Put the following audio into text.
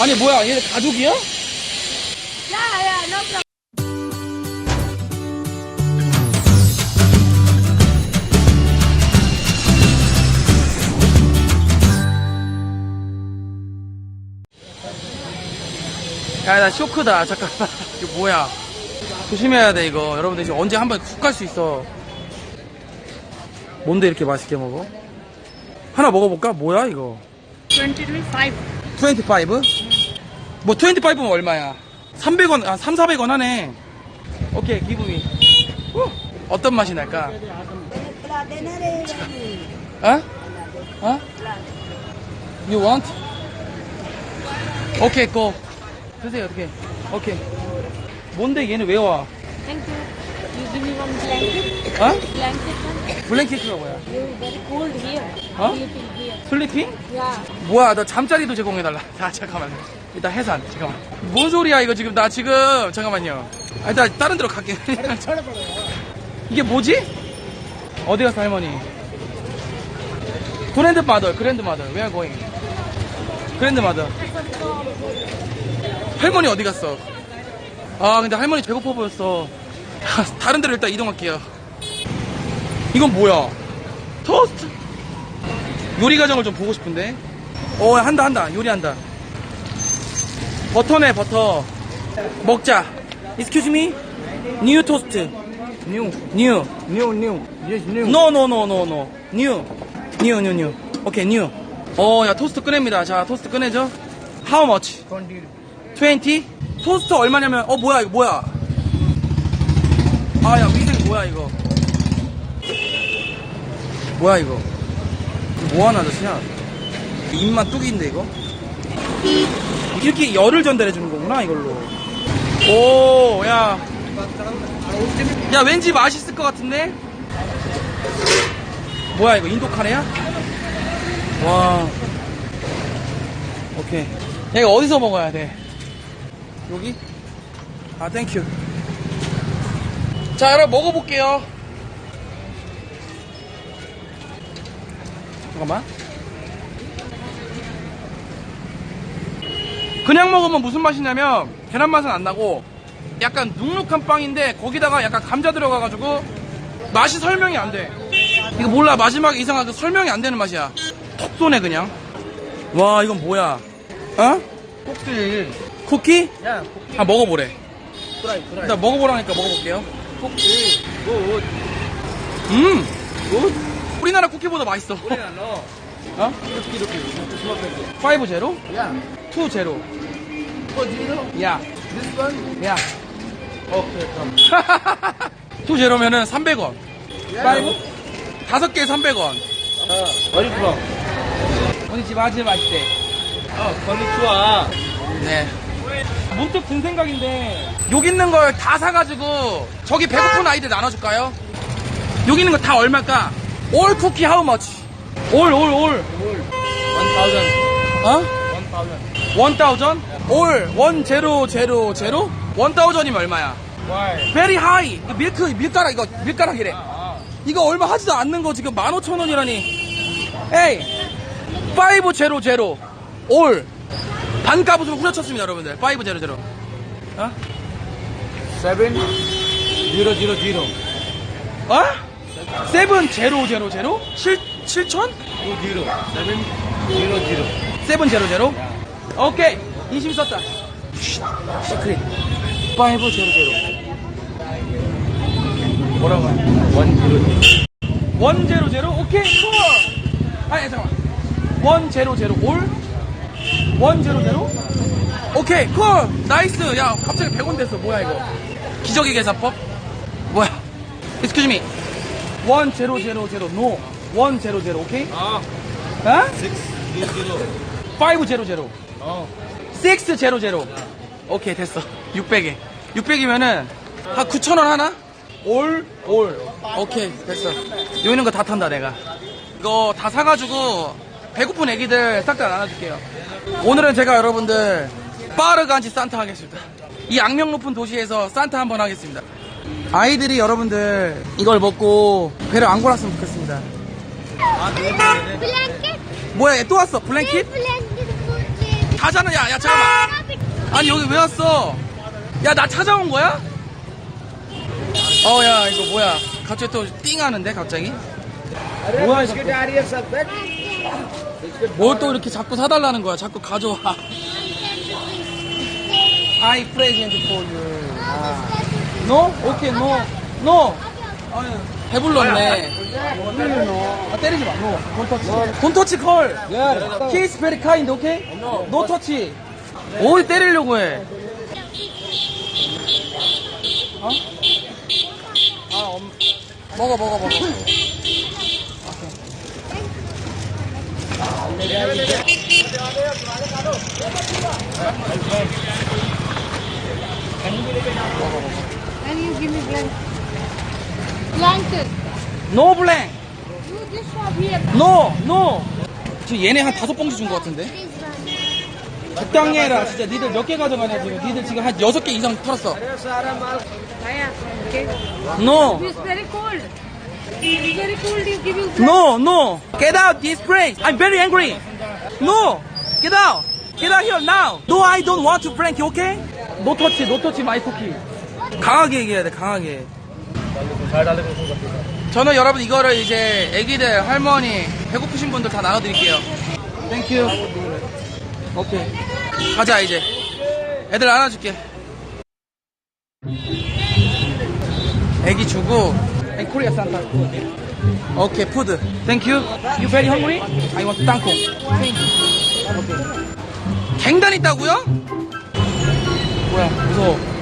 아니 뭐야 얘네 가족이야? Yeah, yeah, no problem. 야나 쇼크다 잠깐만 이거 뭐야 조심해야 돼 이거 여러분들 지금 언제 한번 훅 갈 수 있어 뭔데 이렇게 맛있게 먹어? 하나 먹어볼까? 뭐야 이거 25. 25? 뭐 25면 얼마야? 300원, 아 3, 400원 하네 오케이 기분이 어떤 맛이 날까? 어? 어? You want? 오케이 고 드세요 어떻게 오케이 뭔데 얘는 왜 와? Thank you. You give me one blanket. 어? Blanket one. 블랭킷가 뭐야? You very cold here. Huh? Sleeping here. 슬리핑? Yeah. 뭐야 너 잠자리도 제공해달라 자 잠깐만 일단 해산 잠깐만 뭔 소리야 이거 지금 나 지금 잠깐만요 아, 일단 다른 데로 갈게 이게 뭐지? 어디 갔어 할머니 그랜드 마더 그랜드 마더 where going 그랜드 마더 할머니 어디 갔어 아 근데 할머니 배고파 보였어 다른 데로 일단 이동할게요 이건 뭐야 토스트 요리 과정을 좀 보고 싶은데. 어, 한다, 한다. 요리한다. 버터네, 버터. 먹자. Excuse me? New toast. New. New. New, new. Yes, new. No, no, no, no, no. New. New, new, new. 오케이, new. 어, 야, 토스트 꺼냅니다. 자, 토스트 꺼내죠. How much? 20. 20? 토스트 얼마냐면, 어, 뭐야, 이거 뭐야? 아, 야, 위생 뭐야, 이거? 뭐야, 이거? 뭐하는 아저씨야? 입만 뚝인데, 이거? 이렇게 열을 전달해 주는 거구나, 이걸로. 오, 야. 야, 왠지 맛있을 것 같은데? 뭐야, 이거? 인도 카레야? 와. 오케이. 야, 이거 어디서 먹어야 돼? 여기? 아, 땡큐. 자, 여러분 먹어볼게요. 잠깐만. 그냥 먹으면 무슨 맛이냐면 계란 맛은 안 나고 약간 눅눅한 빵인데 거기다가 약간 감자 들어가가지고 맛이 설명이 안 돼. 이거 몰라 마지막에 이상하게 설명이 안 되는 맛이야. 톡 쏘네 그냥. 와 이건 뭐야? 어? 코끼리. 쿠키? 야, 아 먹어보래. 프라이, 프라이. 일단 먹어보라니까 먹어볼게요. 코끼리. 굿. 음, 굿. 우리나라 쿠키보다 맛있어. 우리는 너. 어? 이렇게, 이렇게. 스모크. 5 제로? 야. 2 제로. For zero. 야, This one. 야. Okay, come. 2 제로면은 300원. Five. 다섯 개에 300원. Uh, where you from? 우리 집 아주 맛있대. 어, 건니치와. 네. 문득 든 생각인데 여기 있는 걸 다 사가지고 저기 배고픈 아이들 나눠줄까요? 여기 있는 거 다 얼마일까? 올 쿠키 how much? 올올 올. 1000. 어? 1000. 원 타우전? 올, 원 제로 제로 제로? 원 타우전이면 얼마야? Why? 베리 하이. 이거 밀크 밀가락 이거 밀가락이래. 아, 이거 얼마 하지도 않는 거 지금 15,000원이라니. 에이. 5 제로 제로. 올. 반값으로 후려쳤습니다, 여러분들. 5 제로 제로. 어? 7. Zero, zero, zero. 어? 세븐 제로 제로 제로? 7 7천? Two zero. Seven, zero, zero. 세븐 제로 제로? 오케이. 인심 썼다. 시크릿. 5 제로 제로. 뭐라고 zero, zero. 원 제로 제로 오케이 콜 아니 잠깐만 원 제로 제로 올원 제로 제로 오케이 콜 나이스 야 갑자기 100원 됐어 뭐야 이거 기적의 계산법 뭐야 excuse me 원 제로 제로 제로 노 원 제로 제로 오케이 Ah, 어? six, zero, zero. 5 제로 제로 Oh. 6 제로 제로 오케이 됐어. 600에. 600이면은 한 9,000원 하나? 올? 올. 오케이 됐어. 여기 있는 거 다 탄다 내가. 이거 다 사가지고 배고픈 애기들 싹 다 나눠줄게요. 오늘은 제가 여러분들 빠르간지 산타 하겠습니다. 이 악명 높은 도시에서 산타 한번 하겠습니다 아이들이 여러분들 이걸 먹고 배를 안 골았으면 좋겠습니다 Ah, Blanket. 뭐야 얘또 왔어 블랭킷? 가잖아. 야, 야, 잠깐만. 아니, 여기 왜 왔어? 야, 나 찾아온 거야? 어, 야, 이거 뭐야. 갑자기 또 띵 하는데, 갑자기? 뭐야, 이거. 뭘또 이렇게 자꾸 사달라는 거야. 자꾸 가져와. I present for you. No? Okay, no. No. 아유, 배불렀네. 아, 때리지 마. No. Don't touch. Don't touch 컬. He is very kind, okay? No touch. 뭘 때리려고 해? 어? 아, 엄... 먹어, 먹어, 먹어. And you give me blanket. Blanket. No blank. You just shop here. No, no. 지금 얘네 한 다섯 봉지 준 것 같은데? 적당히 해라. 진짜 니들 몇 개 가져가냐, 지금. 니들 지금 한 여섯 개 이상 털었어. Maya, okay. No, It's very cold. It's very cold. You give you blanket. no, no. Get out this place. I'm very angry. No, get out. Get out here now. No, I don't want to prank you, okay? No touch, no touch my cookie. 강하게 얘기해야 돼, 강하게. 잘 달리고 있는 것 같아요. 저는 여러분 이거를 이제 애기들, 할머니, 배고프신 분들 다 나눠드릴게요. 땡큐. 오케이. 가자, 이제. 애들 안아줄게. 애기 주고, 엔 코리아 산타. 오케이, 푸드. 땡큐. You very hungry? I want 땅콩. 오케이. 갱단 있다고요? 뭐야, 무서워.